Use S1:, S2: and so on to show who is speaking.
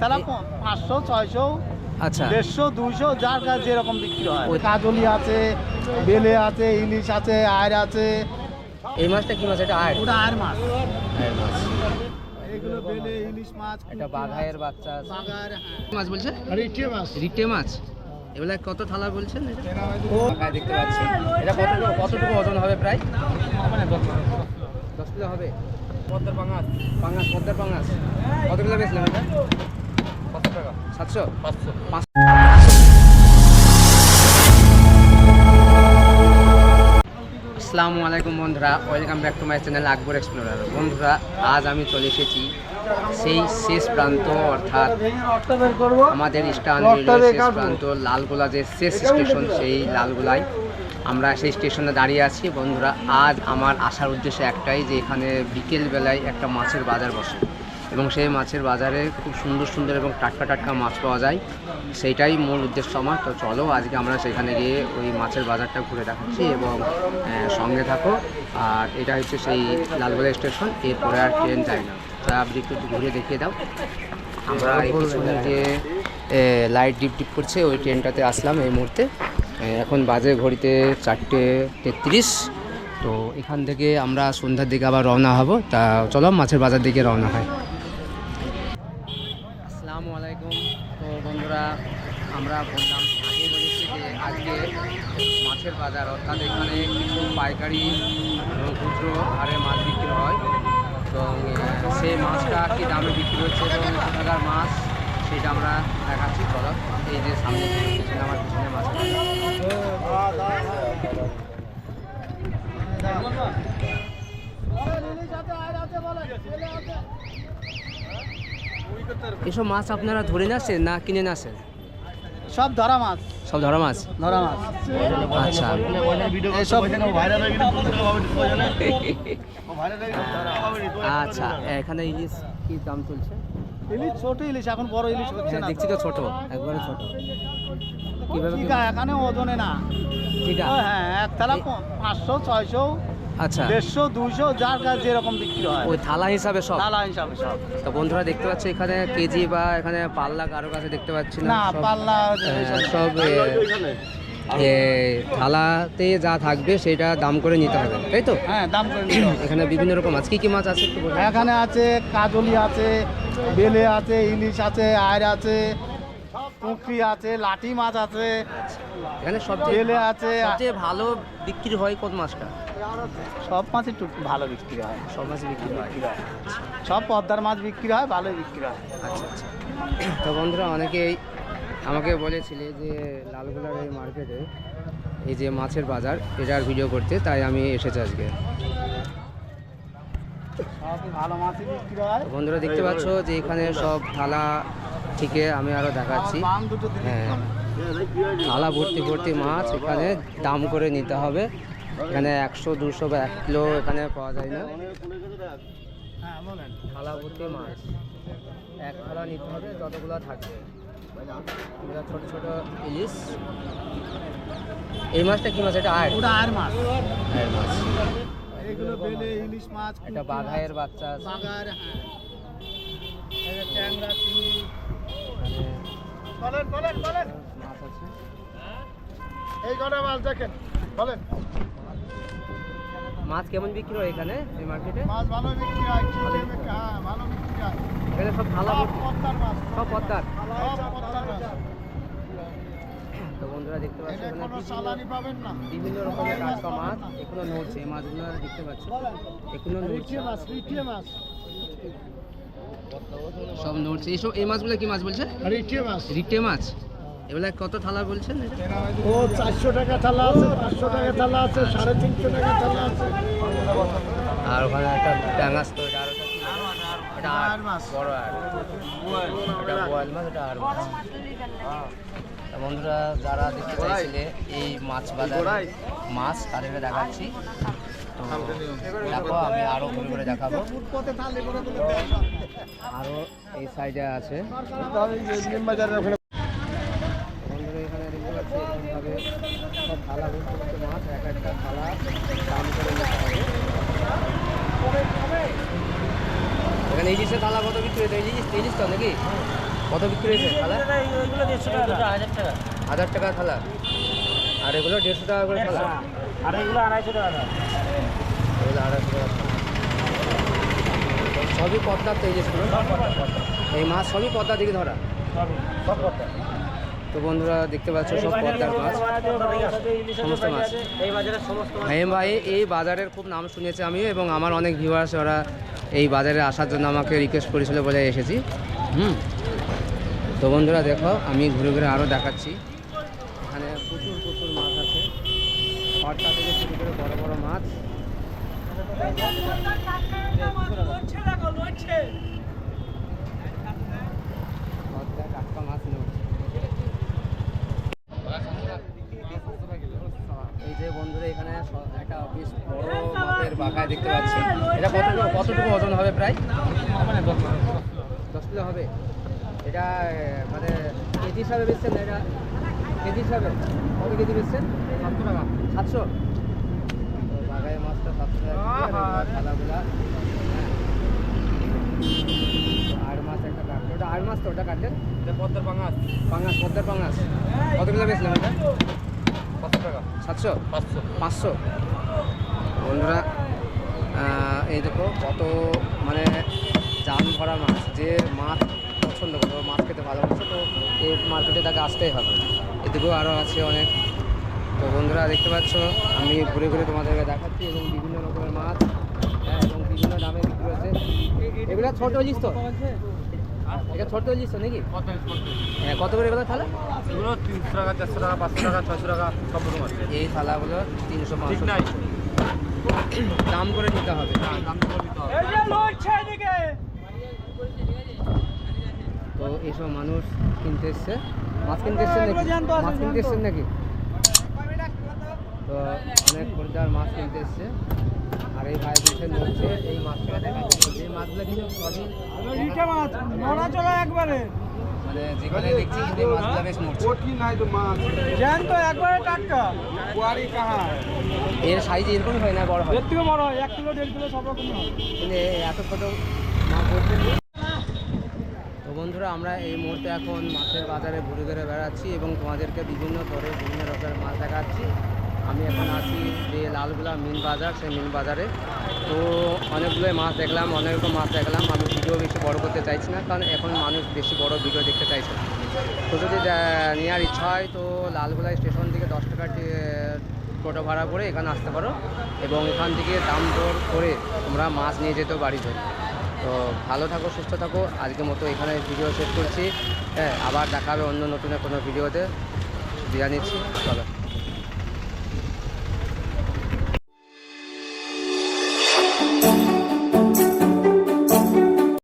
S1: প- পাঁচশো ছয়শো
S2: আচ্ছা।
S1: দেড়শো দুইশো যার কাছে যেরকম বিক্রি হয়।
S2: ওই-
S1: কাজলি আছে বেলে আছে ইলিশ আছে আয়ের আছে।
S2: এই মাছটা কি মাছ? এটা আয়
S1: ওটা আয়ের মাছ।
S2: আয়ের মাছ।
S1: এগুলো বেলে ইলিশ মাছ
S2: এটা বাঘায়ের বাচ্চা
S1: হ্যাঁ।
S2: মাছ বলছে?
S1: রিটে মাছ।
S2: রিটে মাছ? এগুলা কত থালা বলছেন দেখতে পাচ্ছি। এটা কতটুকু কতটুকু ওজন হবে প্রায়? দশ কিলো হবে। পদ্মার পাঙাশ। পাঙাশ পদ্মার পাঙাশ। কত কিলো এটা? কত টাকা। সাতশো? পাঁচশো। আসসালামু আলাইকুম বন্ধুরা welcome back to my channel Akbar explorer. বন্ধুরা আজ আমি চলে এসেছি সেই শেষ প্রান্ত অর্থাৎ আমাদের রেলওয়ে শেষ প্রান্ত লালগোলা যে শেষ স্টেশন সেই লালগোলায় আমরা সেই স্টেশনে দাঁড়িয়ে আছি। বন্ধুরা আজ আমার আসার উদ্দেশ্য একটাই যে এখানে বিকেলবেলায় একটা মাছের বাজার বসে। এবং সেই মাছের বাজারে খুব সুন্দর সুন্দর এবং টাটকা টাটকা মাছ পাওয়া যায়। সেইটাই মূল উদ্দেশ্য আমার। তো চলো, আজকে আমরা সেখানে গিয়ে ওই মাছের বাজারটা ঘুরে দেখাচ্ছি এবং সঙ্গে থাকো। আর এটা হচ্ছে সেই লালগোলা স্টেশন, এরপরে আর ট্রেন যায় না। তা আপনি একটু ঘুরে দেখিয়ে দাও। আমরা এই যে লাইট ডিপ ডিপ করছে, ওই ট্রেনটাতে আসলাম এই মুহূর্তে। এখন বাজে ঘড়িতে চারটে তেত্রিশ। তো এখান থেকে আমরা সন্ধ্যার দিকে আবার রওনা হব। তা চলো, মাছের বাজার দিকে রওনা হয় আসসালামু আলাইকুম তো বন্ধুরা আমরা বললাম, আগে বলেছি যে আজকে মাছের বাজার, অর্থাৎ এখানে কিছু পাইকারি, খুচরো, হারে মাছ বিক্রি হয়। এবং সেই মাছটা কী দামে বিক্রি হচ্ছে এবং কোথাকার মাছ, সেটা আমরা দেখাচ্ছি। চলো, এই যে সামনে পিছনে, আমার পিছনে মাছ এসব মাছ আপনারা ধরে আসেন না কিনে আসেন
S1: সব ধরা মাছ।
S2: সব ধরা মাছ?
S1: ধরা মাছ।
S2: আচ্ছা।
S1: এসব
S2: আচ্ছা এখানে ইলিশ কি দাম চলছে?
S1: ইলিশ ছোট ইলিশ এখন বড় ইলিশ হচ্ছে
S2: হ্যাঁ,
S1: না
S2: দেখছি তো ছোট একবারে ছোট। কীভাবে
S1: এখানে ওজনে না।
S2: ঠিক আছে
S1: হ্যাঁ একতলা প- পাঁচশো ছয়শো
S2: আচ্ছা।
S1: দেড়শো দুইশো যার কাছে যেরকম বিক্রি হয়।
S2: ওই থালা হিসাবে সব?
S1: তালা হিসাবে সব।
S2: তো বন্ধুরা দেখতে পাচ্ছি এখানে কেজি বা এখানে পাল্লা কারও কাছে দেখতে পাচ্ছি না।
S1: পাল্লা
S2: সব থালাতে যা থাকবে সেটা দাম করে নিতে হবে তাই তো?
S1: হ্যাঁ দাম করে নিতে হবে।
S2: এখানে বিভিন্ন রকম মাছ কি কি মাছ আছে
S1: এখানে আছে কাজলি আছে বেলে আছে ইলিশ আছে আয়ের আছে পুঁকড়ি আছে লাঠি মাছ আছে
S2: এখানে সবচেয়ে
S1: জেলে আছে
S2: সবচেয়ে ভালো বিক্রি হয় কোন মাছটা?
S1: সব মাছ টুক ভালো বিক্রি হয়।
S2: সব মাছই বিক্রি হয়?
S1: সব পদ্মার মাছ বিক্রি হয় ভালোই বিক্রি হয়।
S2: আচ্ছা আচ্ছা। তো বন্ধুরা অনেকেই আমাকে বলেছিলে যে লালগোলার এই মার্কেটে এই যে মাছের বাজার এটার ভিডিও করতে তাই আমি এসেছি আজকে।
S1: মাছই
S2: বন্ধুরা দেখতে পাচ্ছ যে এখানে সব থালা থেকে আমি আরও দেখাচ্ছি। হ্যাঁ থালা ভর্তি ভর্তি মাছ এখানে দাম করে নিতে হবে। এখানে একশো দুশো বা এক কিলো এখানে পাওয়া যায় না। থালা ভর্তি মাছ। এক থালা নিতে হবে যতগুলো থাকবে। ছোট ছোট ইলিশ। এই মাছটা কি মাছ? এটা
S1: ওটা মাছ।
S2: আয়ের মাছ।
S1: এগুলো বেলে ইলিশ মাছ
S2: এটা বাঘায়ের বাচ্চা আছে।
S1: হ্যাঁ। এই ট্যাংরা চিংড়ি বলেন বলেন বলেন।
S2: মাছ
S1: এই কটা মাছ দেখেন বলেন।
S2: মাছ কেমন বিক্রি হয় এখানে এই মার্কেটে?
S1: মাছ ভালো বিক্রি হয় হ্যাঁ। ভালো বিক্রি হয়।
S2: এখানে সব ভর্তি
S1: পদ্মার মাছ।
S2: সব পদ্মার।
S1: সব পদ্মার মাছ।
S2: তো বন্ধুরা দেখতে পাচ্ছ
S1: এটা
S2: এখানে
S1: কোনো
S2: বিভিন্ন-
S1: পাবেন না।
S2: বিভিন্ন রকমের টাটকা মাছ এখনও নড়ছে এই মাছগুলো দেখতে পাচ্ছ এখনও নড়ছে।
S1: মাছ মাছ।
S2: সব নড়ছে। এইসব এই মাছগুলো কি মাছ বলছে?
S1: রিঠিয়ে মাছ।
S2: রিটে মাছ? এগুলা কত থালা বলছেন?
S1: ও চারশো টাকা থালা আছে পাঁচশো টাকা থালা আছে সাড়ে তিনশো টাকা থালা আছে।
S2: আর ওখানে একটা ট্যাঙ্গাস তো এটা আরও কি? এটা আর
S1: আর
S2: বড় আর। এটা বোয়াল মাছ এটা আর মাছ। বন্ধুরা যারা দেখতে চাইছিলে এই মাছ বাজার মাছ তাদেরকে দেখাচ্ছি। তো দেখো আমি আরও ঘুরে ঘুরে দেখাবো। আরও এই সাইডে আছে। এখানে দেখতে পাচ্ছি এরকমভাবে সব থালা ভর্তি ভর্তি মাছ এক একটা থালা দাম করে নিতে হবে এখানে ইলিশের থালা কত বিক্রি হতো ইলিশ ইলিশ তো নাকি? কত বিক্রি হয়েছে থালা?
S3: হাজার টাকা
S2: হাজার টাকা থালা। আর এগুলো দেড়শো টাকা করে থালা?
S3: আর এগুলো আড়াইশো টাকা
S2: এগুলো আড়াইশো টাকা। সবই পদ্মার তৈরি ছিল এই মাছ সবই পদ্মা থেকে ধরা। তো বন্ধুরা, দেখতে পাচ্ছ সব পদ্মার মাছ। সমস্ত মাছ।
S3: এই মাছ
S2: ভাই, এই বাজারের খুব নাম শুনেছি আমিও এবং আমার অনেক ভিউয়ার্স ওরা এই বাজারে আসার জন্য আমাকে রিকোয়েস্ট করেছিল বলে এসেছি। হুম। তো বন্ধুরা, দেখো, আমি ঘুরে ঘুরে আরও দেখাচ্ছি। এখানে প্রচুর প্রচুর মাছ আছে। খড়টা থেকে শুরু করে বড় বড় মাছ। নেই এই যে বন্ধুরা এখানে একটা বেশ বড় মাছের বাগায় দেখতে পাচ্ছি। এটা কতটুকু কতটুকু ওজন হবে প্রায়? দশ কিলো। হবে? এটা মানে কেজি হিসাবে বেচছেন এটা? কেজি হিসাবে? কত কেজি বেচছেন? সাতশো টাকা। সাতশো? তো বাগায় মাছটা সাতশো টাকা কেজি, আর মাছ একটা কাটলো। ওটা আর মাছ তো ওটা কাটলেন
S3: পদ্মার পাঙাশ।
S2: পাঙাশ পদ্মার পাঙাশ। কত কিলো বেচলেন ওটা
S3: পাঁচশো টাকা।
S2: সাতশো?
S3: পাঁচশো।
S2: পাঁচশো? বন্ধুরা এই দেখো কত মানে জাম ভরা মাছ। যে মাছ পছন্দ করে মাছ খেতে ভালোবাসে তো এই মার্কেটে তাকে আসতেই হবে। এদিকেও আরও আছে অনেক। তো বন্ধুরা দেখতে পাচ্ছ আমি ঘুরে ঘুরে তোমাদেরকে দেখাচ্ছি এবং বিভিন্ন রকমের মাছ। এগুলো ছোট ইলিশ তো। এটা ছোট ইলিশ তো নাকি? হ্যাঁ কত করে এগুলো থালা?
S3: এগুলো তিনশো টাকা চারশো টাকা পাঁচশো টাকা ছশো টাকা সব রকম আছে।
S2: এই থালাগুলো তিনশো
S3: ঠিক
S2: পাঁচশো
S3: নাই?
S2: দাম করে নিতে হবে।
S3: দাম তো করে দিতে হবে।
S2: তো এইসব মানুষ কিনতে এসছে। মাছ কিনতে এসছেন নাকি? মাছ কিনতে এসছেন নাকি? তো অনেক খরিদ্দার মাছ কিনতে এসছে। আর এই ভাই বলছেন হচ্ছে এই মাছটা দেখাচ্ছে। মানে যেখানে দেখছি কিন্তু এই মাছগুলো বেশ মরছে
S3: জ্যান্ত একবারে টাটকা। কুয়ারি কাহা
S2: এর সাইজ এরকমই হয় না বড় হয়?
S3: এর থেকে বড় হয় এক কিলো দেড় কিলো সব রকম হয়।
S2: এ- এত মাছ ধরতে তো বন্ধুরা আমরা এই মুহূর্তে এখন মাছের বাজারে ঘুরে ঘুরে বেড়াচ্ছি এবং তোমাদেরকে বিভিন্ন দরে বিভিন্ন রকমের মাছ দেখাচ্ছি। আমি এখন আছি যে লালগুলা মিন বাজার, সেই মিন বাজারে। তো অনেকগুলো মাছ দেখলাম অনেক রকম মাছ দেখলাম। আমি ভিডিও বেশি বড় করতে চাইছি না, কারণ এখন মানুষ বেশি বড় ভিডিও দেখতে চাইছে তো যদি নেওয়ার ইচ্ছা হয়, তো লালগুলা স্টেশন থেকে দশ টাকা টোটো ভাড়া করে এখানে আসতে পারো। এবং এখান থেকে দাম দর করে তোমরা মাছ নিয়ে যেতেও বাড়ি যাবে তো ভালো থাকো, সুস্থ থাকো। আজকের মতো এখানে ভিডিও শেষ করছি। হ্যাঁ আবার দেখা হবে অন্য নতুন কোনো ভিডিওতে। দিয়ে নিচ্ছি। চলো।